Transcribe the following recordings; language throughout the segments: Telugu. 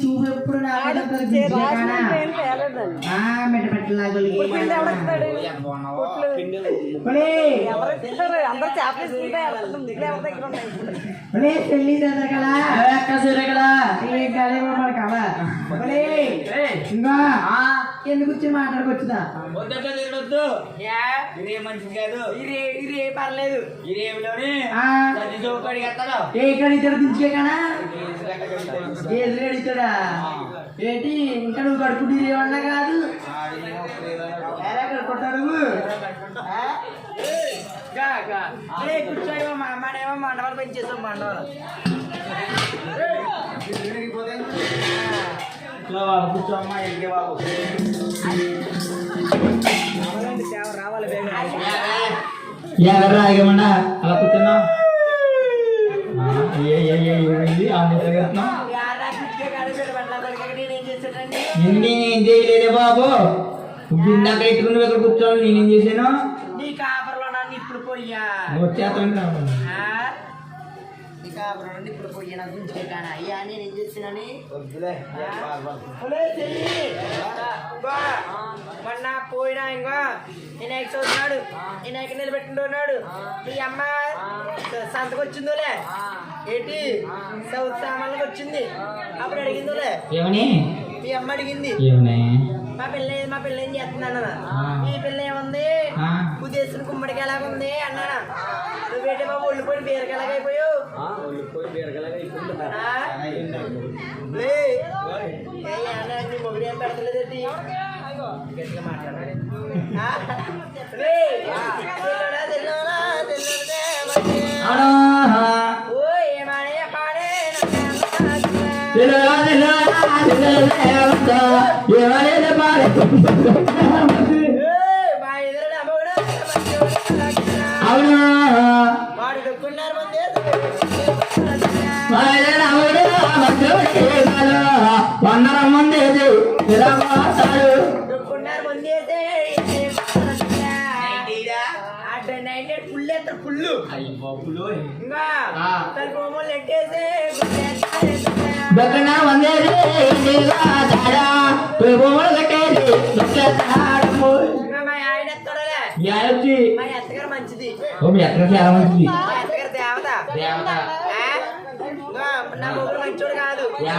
చూపు ఎప్పుడు అందరూ చేపలు తీసుకుంటే ముగ్గులు ఎవరి దగ్గర ఉన్నాయి ఒలే పెళ్ళి కదా ఒలే ఇంకా ఎందుకు వచ్చి మాట్లాడుకొచ్చుదా? వద్దట్లా తిరగొద్దు ఇదే మంచిది కాదు. ఇరే ఇరే పర్లేదు. ఇదేమిలోని ఆ. సర్ది చౌకడికి ఎత్తాడు ఏ ఇక్కడ ఇద్దరు దించుకే కానా ఏది అడుగుతాడా ఏంటి? ఇంకా నువ్వు కడుపుడు ఏమన్నా కాదు? ఎలా కడుకుంటాడు కూర్చోడేమో మా అమ్మడేమో మండవాళ్ళు పెంచేసాం మండవాళ్ళు బాబు కూర్చోమ్మా ఎదిగే బాబు రావాలి బేగ ఎవరు ఆగమన్నా అలా కూర్చున్నా ఏ చేయలేదే బాబు? ఇందాక ఎట్టుకుని ఎక్కడ కూర్చోవాలి? నేనేం చేశాను? ఇప్పుడు వచ్చేస్తాను నన్ను ఇప్పుడు పోయ్యా నా గుంజే కానా అయ్యా నేనేం చేసినని చెల్లి. బా. మొన్న పోయినా ఇంకా వినాయక చవితి నాడు వినాయక నిలబెట్టింటున్నాడు మీ అమ్మ సంతకు వచ్చిందోలే ఏంటి? చవితి సామాన్లకు వచ్చింది. అప్పుడు అడిగిందోలే. ఏమని? మీ అమ్మ అడిగింది. మా పిల్ల మా పిల్ల ఏం చేస్తున్నాను. మీ పిల్ల ఏముంది? ఆ. ఉద్దేశం కుమ్మడికి ఎలాగుంది అన్నానా? నువ్వేంటి బాబు ఒళ్ళు పోయి బీరకి ఎలాగైపోయావు? మాట్లాడాలి. ఎదురుగా అమ్మగుడు, మంచివాడు, అవునా? వాడు డొక్కున్నారు మంది వందల మంది ఇలా మాట్లాడు డొక్కున్నారు మంది అడ్డ నైట్ ఫుల్ ఎత్తారు ఫుల్ అయ్యి బాబులు ఇంకా ఆ. తన బొమ్మలు ఎట్టేసి బెక్కన వందేది బొమ్మలు కట్టేది మంచిది ఓ మీ ఎక్కడ చాలా మంచిది దేవత దేవత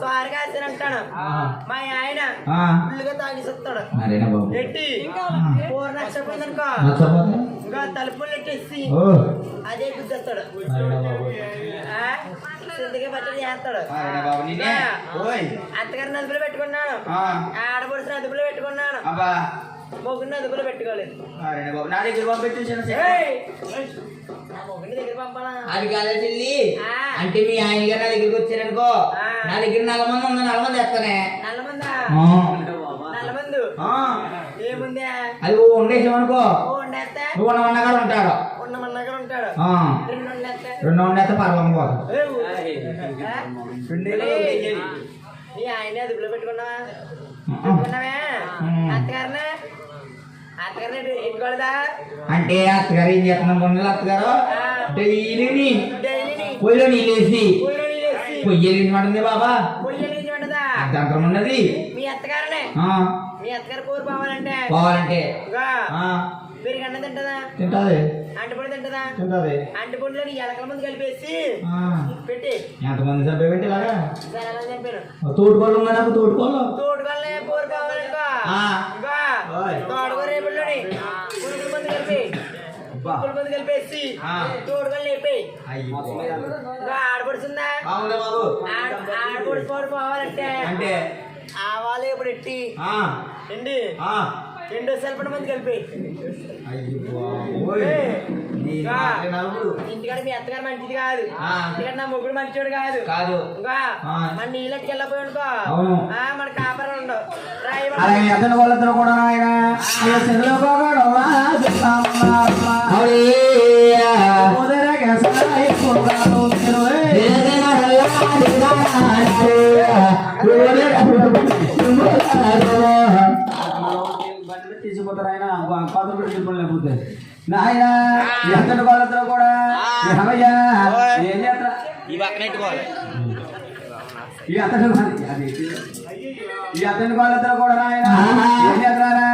సారిగా అంటాడు మా ఆయన ఫుల్గా తాగిస్తాడు ఎట్టి ఫోర్ నచ్చపోయిందనుకో ఇంకా తలుపులు ఎట్టేసి అదే గుద్దేస్తాడు అత్తగారు నదుపులు పెట్టుకున్నాడు ఆడపడుచు నదుపులు పెట్టుకున్నాడు మొగ్గుని అదుపులో పెట్టుకోలేదు నా దగ్గర పంపించేసాను అది కాదా చెల్లి ఆ. అంటే మీ ఆయన గారు నా దగ్గరికి వచ్చారనుకో ఆ. నా దగ్గర నల్ల మంది ఉంది నల్ల మంది. ఏముంది? అది ఓ ఉండేస్తే? నువ్వు ఉన్న ఉన్నగాడు ఉంటాడు. రెండు ఉండేస్తే? పర్వం! నీ ఆయన అదుపులో పెట్టుకున్నావా. అత్తగారిని? అంటే అత్తగారు ఏం చేస్తున్నాం పొన్నులు అత్తగారు. డైలీని డైలీ పొయ్యిలో నీళ్ళేసి పొయ్యి బాబా? పొయ్యి నుంచి ఉండదా అర్థంతరం ఉన్నది. మీ అత్తగారనే? మీ అత్తగారు కూర పోవాలంటే? పోవాలంటే. ఆ, పెరుగన్న తింటదా? తింటాది. అంటుపడి తింటదా? తింటాది. అంటుపడిలో నీ ఎలకల ముందు కలిపేసి ఆ, పెట్టి. ఎంతమంది సభ్య పెట్టి ఇలాగా తోడుకోళ్ళు ఉన్నాయి నాకు తోడుకోళ్ళు కావాలనుకో రేపుల్లోని పురుగుల మందు కలిపి. అబ్బా. పురుగుల మందు కలిపేసి ఆ. తోడుగలు లేపి ఆడపడుతుందా బాగుంది బాబు. ఆడ ఆడపడి కూర పోవాలంటే. అంటే? ఆవాలు ఇప్పుడు ఎట్టి. ఆ, ఎండి ఆ. రెండో సెల్పన మంది కలిపి అయ్యో ఇంటికాడ మీ అత్తగారు మంచిది కాదు ఆ. ఇంటికాడ నా మొగుడు మంచోడు కాదు కాదు ఇంకా. మన నీళ్ళకి. ఆ, మన కాపరం ఉండవు అతని వాళ్ళతో కూడా ఆయన తీసుకుపోతారు ఆయన పాత్ర పెట్టి లేకపోతే నాయన ఎంతటి వాళ్ళతో కూడా ఈ పక్కన పెట్టుకోవాలి ఈ అతను ఈ అతని వాళ్ళతో కూడా నాయన ఏం చేస్తారా?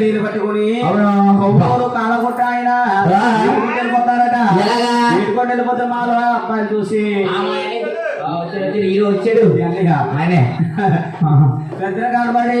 నీళ్ళు పట్టుకొని కాలగొట్ట ఆయన వెళ్ళిపోతారట? ఇంటికి వెళ్ళిపోతే మాలో అబ్బాయిని చూసి హీరో వచ్చాడు. ఆయనే. పెద్దలు కనబడి.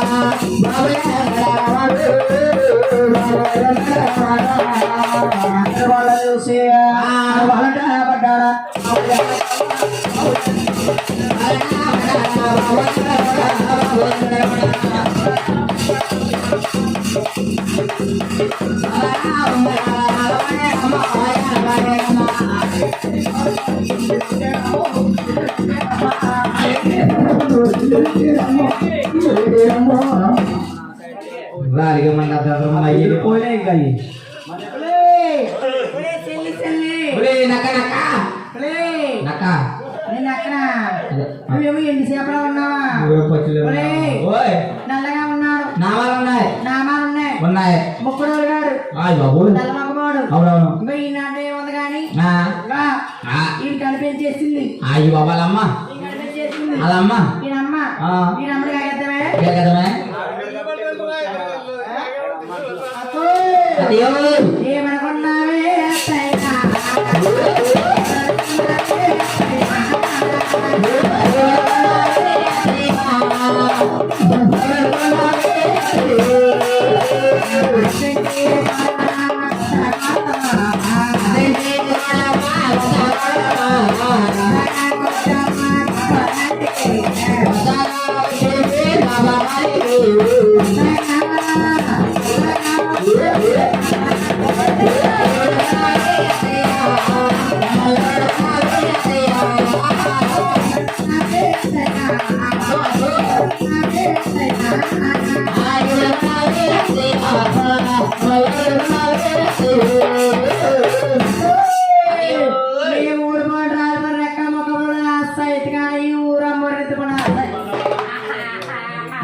వారికి మన అయ్యి పోయినాయి ఇంకా నక్క నక్క నక్క నేను అక్కడ నువ్వేమో సేపలా ఉన్నావా? ఓయ్. నల్లగా ఉన్నాడు నామాలు ఉన్నాయి. నామాలు ఉన్నాయి. ఉన్నాయి. ముక్కుడు బాబు తెల్ల మగవాడు అవునవును. ఇంకా ఈ నాట ఏముంది కానీ? ఈయన కలిపేసేసింది అయ్యి బాబు వాళ్ళమ్మ. ఈయన కలిపేసేసింది వాళ్ళమ్మ. ఈయనమ్మ. ఈయనమ్మడి కాగద్దమే ఏ కదమే ఈ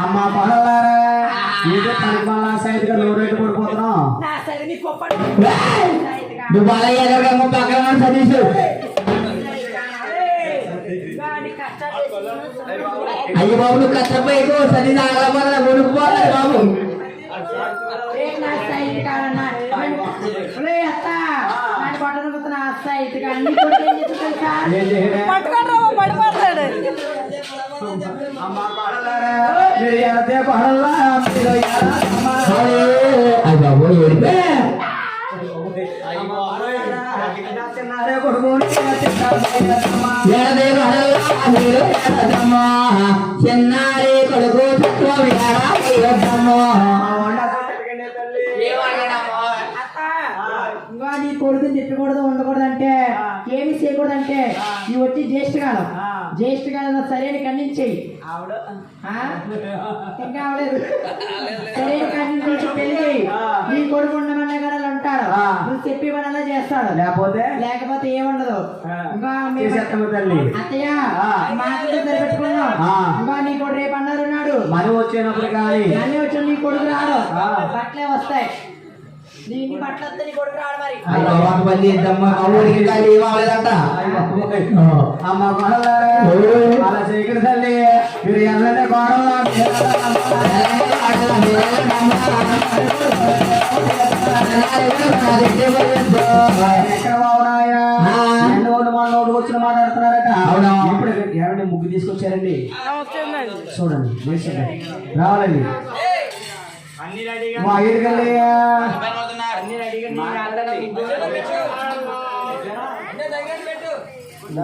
అమ్మ పడలారా? ఏదో పని పనుల సైడ్గా నోరేటు పడిపోతున్నాం నా సరే నీ పొప్పడు నువ్వు బాలయ్య గారు పక్కన సతీష్. అయ్య బాబు నువ్వు కష్టపోయి సతీష్ కొనుక్కోవాలి బాబు. రా పడిపోతాడు చిన్నారే చిన్నారి కొడుకు తక్కువ వేడమ్మా ఇంకా నీ కొడుకుని తిట్టకూడదు ఉండకూడదు అంటే ఏమి చేయకూడదు అంటే ఇవి వచ్చి జ్యేష్ఠ కాలం. జ్యేష్ఠ కాలం సరైన ఖండించేయి? ఇంకా అవలేదు సరైన ఖండించి పెళ్ళి చేయి. నీ కొడుకు ఉండమన్న ఆ. నువ్వు చెప్పి పనలా చేస్తాడు. లేకపోతే? లేకపోతే ఏముండదు. ఇంకా తల్లి. అత్తయ్య. మాటలు. ఇంకా నీ కొడుకు రేపు అన్నారు ఉన్నాడు మనీ వచ్చినప్పుడు కానీ. వచ్చి నీ కొడుకు రాడు. బట్టలే వస్తాయి. నీ నీ బట్టలు వస్తే నీ కొడుకు రాడు మరి. అయ్యో ఒక పని చేద్దామా మా ఊరికి ఖాళీ ఇవ్వాలేదంట అమ్మ అలా చేయకూడదు తల్లి మీరు నోటు వచ్చిన మాట్లాడుతున్నారట. అవునా? ఇప్పుడు ఏమండి ముగ్గు తీసుకొచ్చారండి? చూడండి. రావాలండి. అన్ని రెడీగా మా